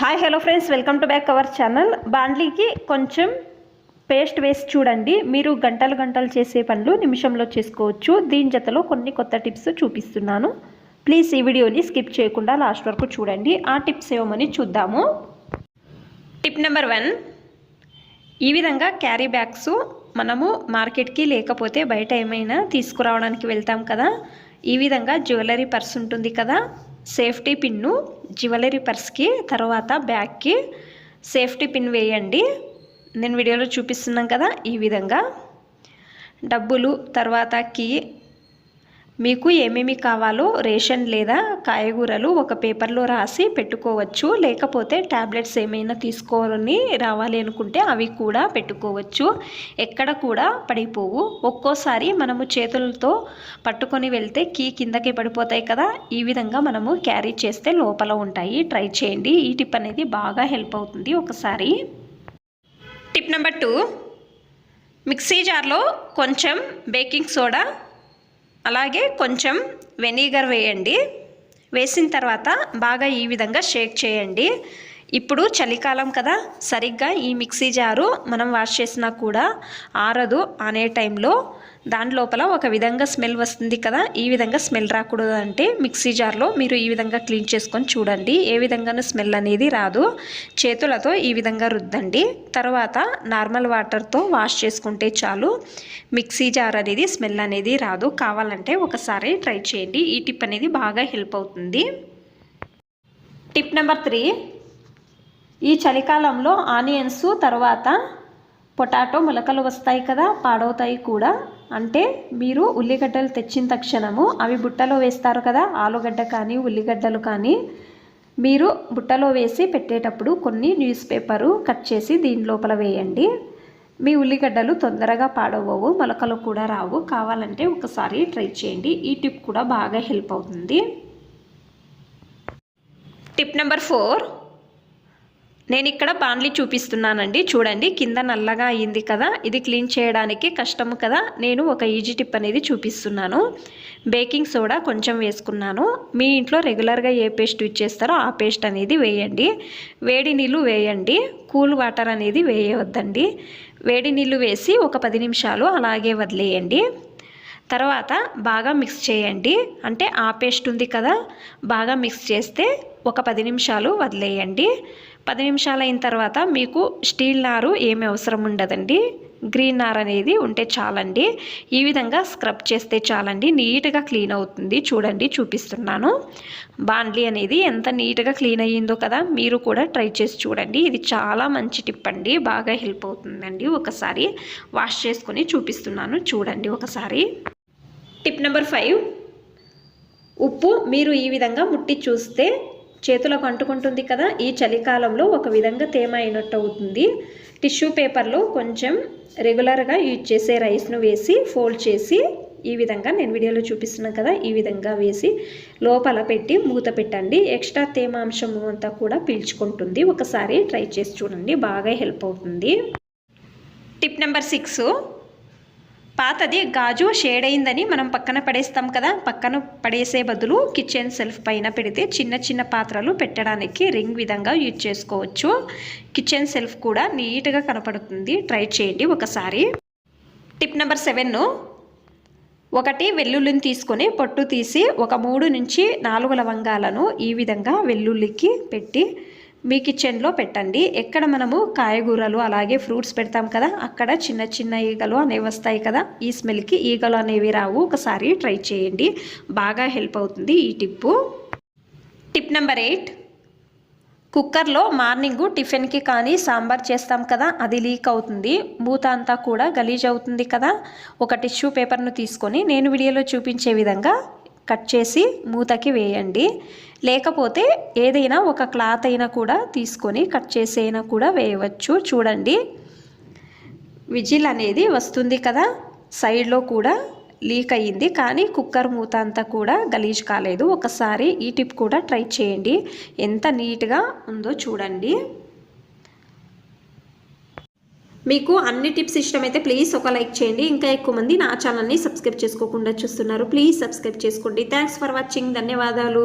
Hi hello friends welcome to back our channel బాండ్లీకి కొంచెం paste వేసి చూడండి. మీరు గంటలు గంటలు చేసే పనులు నిమిషంలో చేసుకోవచ్చు. దీని జతలో కొన్ని కొత్త టిప్స్ చూపిస్తున్నాను. ప్లీజ్ ఈ వీడియోని స్కిప్ చేయకుండా లాస్ట్ వరకు చూడండి. ఆ టిప్స్ ఏమని చూద్దాము. టిప్ నెంబర్ వన్ ఈ విధంగా క్యారీ బ్యాగ్స్ మనము మార్కెట్కి లేకపోతే బయట ఏమైనా తీసుకురావడానికి వెళ్తాం కదా. ఈ విధంగా జ్యువెలరీ పర్స్ ఉంటుంది కదా. సేఫ్టీ పిన్ను జ్యువెలరీ పర్స్కి తర్వాత బ్యాగ్కి సేఫ్టీ పిన్ వేయండి. నేను వీడియోలో చూపిస్తున్నాం కదా ఈ విధంగా. డబ్బులు తర్వాత కీ మీకు ఏమేమి కావాలో రేషన్ లేదా కాయగూరలు ఒక పేపర్లో రాసి పెట్టుకోవచ్చు. లేకపోతే ట్యాబ్లెట్స్ ఏమైనా తీసుకొని రావాలి అనుకుంటే అవి కూడా పెట్టుకోవచ్చు. ఎక్కడ కూడా పడిపోవు. ఒక్కోసారి మనము చేతులతో పట్టుకొని వెళ్తే కీ కిందకి పడిపోతాయి కదా. ఈ విధంగా మనము క్యారీ చేస్తే లోపల ఉంటాయి. ట్రై చేయండి. ఈ టిప్ అనేది బాగా హెల్ప్ అవుతుంది ఒకసారి. Tip number two. మిక్సీ జార్లో కొంచెం బేకింగ్ సోడా అలాగే కొంచెం వెనిగర్ వేయండి. వేసిన తర్వాత బాగా ఈ విధంగా షేక్ చేయండి. ఇప్పుడు చలికాలం కదా సరిగ్గా ఈ మిక్సీ జారు మనం వాష్ చేసినా కూడా ఆరదు అనే టైంలో దాని లోపల ఒక విధంగా స్మెల్ వస్తుంది కదా ఈ విధంగా స్మెల్ రాకూడదు అంటే మిక్సీ జార్లో మీరు ఈ విధంగా క్లీన్ చేసుకొని చూడండి. ఏ విధంగానూ స్మెల్ అనేది రాదు. చేతులతో ఈ విధంగా రుద్దండి. తర్వాత నార్మల్ వాటర్తో వాష్ చేసుకుంటే చాలు. మిక్సీ జార్ అనేది స్మెల్ అనేది రాదు. కావాలంటే ఒకసారి ట్రై చేయండి. ఈ టిప్ అనేది బాగా హెల్ప్ అవుతుంది. Tip number three. ఈ చలికాలంలో ఆనియన్స్ తర్వాత పొటాటో మొలకలు వస్తాయి కదా పాడవుతాయి కూడా. అంటే మీరు ఉల్లిగడ్డలు తెచ్చిన తక్షణము అవి బుట్టలో వేస్తారు కదా ఆలుగడ్డ కానీ ఉల్లిగడ్డలు కానీ మీరు బుట్టలో వేసి పెట్టేటప్పుడు కొన్ని న్యూస్ పేపరు కట్ చేసి దీని లోపల వేయండి. మీ ఉల్లిగడ్డలు తొందరగా పాడవవు మొలకలు కూడా రావు. కావాలంటే ఒకసారి ట్రై చేయండి. ఈ టిప్ కూడా బాగా హెల్ప్ అవుతుంది. Tip number four. నేను ఇక్కడ బాండ్లీ చూపిస్తున్నానండి. చూడండి కింద నల్లగా అయింది కదా. ఇది క్లీన్ చేయడానికి కష్టము కదా. నేను ఒక ఈజీ టిప్ అనేది చూపిస్తున్నాను. బేకింగ్ సోడా కొంచెం వేసుకున్నాను. మీ ఇంట్లో రెగ్యులర్గా ఏ పేస్ట్ యూజ్ చేస్తారో ఆ పేస్ట్ అనేది వేయండి. వేడి నీళ్ళు వేయండి. కూల్ వాటర్ అనేది వేయవద్దండి. వేడి నీళ్ళు వేసి ఒక పది నిమిషాలు అలాగే వదిలేయండి. తర్వాత బాగా మిక్స్ చేయండి. అంటే ఆ పేస్ట్ ఉంది కదా. బాగా మిక్స్ చేస్తే ఒక పది నిమిషాలు వదిలేయండి. పది నిమిషాలు అయిన తర్వాత మీకు స్టీల్ నారు ఏమి అవసరం ఉండదండి. గ్రీన్ నార్ అనేది ఉంటే చాలండి. ఈ విధంగా స్క్రబ్ చేస్తే చాలండి. నీట్గా క్లీన్ అవుతుంది. చూడండి చూపిస్తున్నాను. బాండ్లీ అనేది ఎంత నీట్గా క్లీన్ అయ్యిందో కదా మీరు కూడా ట్రై చేసి చూడండి. ఇది చాలా మంచి టిప్ అండి. బాగా హెల్ప్ అవుతుందండి. ఒకసారి వాష్ చేసుకుని చూపిస్తున్నాను. చూడండి ఒకసారి. Tip number five. ఉప్పు మీరు ఈ విధంగా ముట్టి చూస్తే చేతులకు అంటుకుంటుంది కదా ఈ చలికాలంలో ఒక విధంగా తేమ అయినట్టు అవుతుంది. టిష్యూ పేపర్లో కొంచెం రెగ్యులర్గా యూజ్ చేసే రైస్ను వేసి ఫోల్డ్ చేసి ఈ విధంగా నేను వీడియోలో చూపిస్తున్నాను కదా ఈ విధంగా వేసి లోపల పెట్టి మూత పెట్టండి. ఎక్స్ట్రా తేమాంశము అంతా కూడా పీల్చుకుంటుంది. ఒకసారి ట్రై చేసి చూడండి బాగా హెల్ప్ అవుతుంది. Tip number six. పాతది గాజు షేడ్ అయిందని మనం పక్కన పడేస్తాం కదా పక్కన పడేసే బదులు కిచెన్ సెల్ఫ్ పైన పెడితే చిన్న చిన్న పాత్రలు పెట్టడానికి రింగ్ విధంగా యూజ్ చేసుకోవచ్చు. కిచెన్ సెల్ఫ్ కూడా నీట్గా కనపడుతుంది. ట్రై చేయండి ఒకసారి. టిప్ నెంబర్ సెవెన్ ఒకటి వెల్లుల్లిని తీసుకొని పొట్టు తీసి ఒక మూడు నుంచి నాలుగు లవంగాలను ఈ విధంగా వెల్లుల్లికి పెట్టి మీ కిచెన్లో పెట్టండి. ఎక్కడ మనము కాయగూరలు అలాగే ఫ్రూట్స్ పెడతాం కదా అక్కడ చిన్న చిన్న ఈగలు అనేవి వస్తాయి కదా ఈ స్మెల్కి ఈగలు అనేవి రావు. ఒకసారి ట్రై చేయండి. బాగా హెల్ప్ అవుతుంది ఈ టిప్పు టిప్ నెంబర్ ఎయిట్ కుక్కర్లో మార్నింగ్ టిఫిన్కి కానీ సాంబార్ చేస్తాం కదా అది లీక్ అవుతుంది. మూత అంతా కూడా గలీజ్ అవుతుంది కదా. ఒక టిష్యూ పేపర్ను తీసుకొని నేను వీడియోలో చూపించే విధంగా కట్ చేసి మూతకి వేయండి. లేకపోతే ఏదైనా ఒక క్లాత్ అయినా కూడా తీసుకొని కట్ చేసైనా అయినా కూడా వేయవచ్చు. చూడండి. విజిల్ అనేది వస్తుంది కదా. సైడ్లో కూడా లీక్ అయ్యింది. కానీ కుక్కర్ మూత అంతా కూడా గలీజ్ కాలేదు. ఒకసారి ఈ టిప్ కూడా ట్రై చేయండి. ఎంత నీట్గా ఉందో చూడండి. మీకు అన్ని టిప్స్ ఇష్టమైతే ప్లీజ్ ఒక లైక్ చేయండి. ఇంకా ఎక్కువ మంది నా ఛానల్ని సబ్స్క్రైబ్ చేసుకోకుండా చూస్తున్నారు. ప్లీజ్ సబ్స్క్రైబ్ చేసుకోండి. Thanks for watching. ధన్యవాదాలు.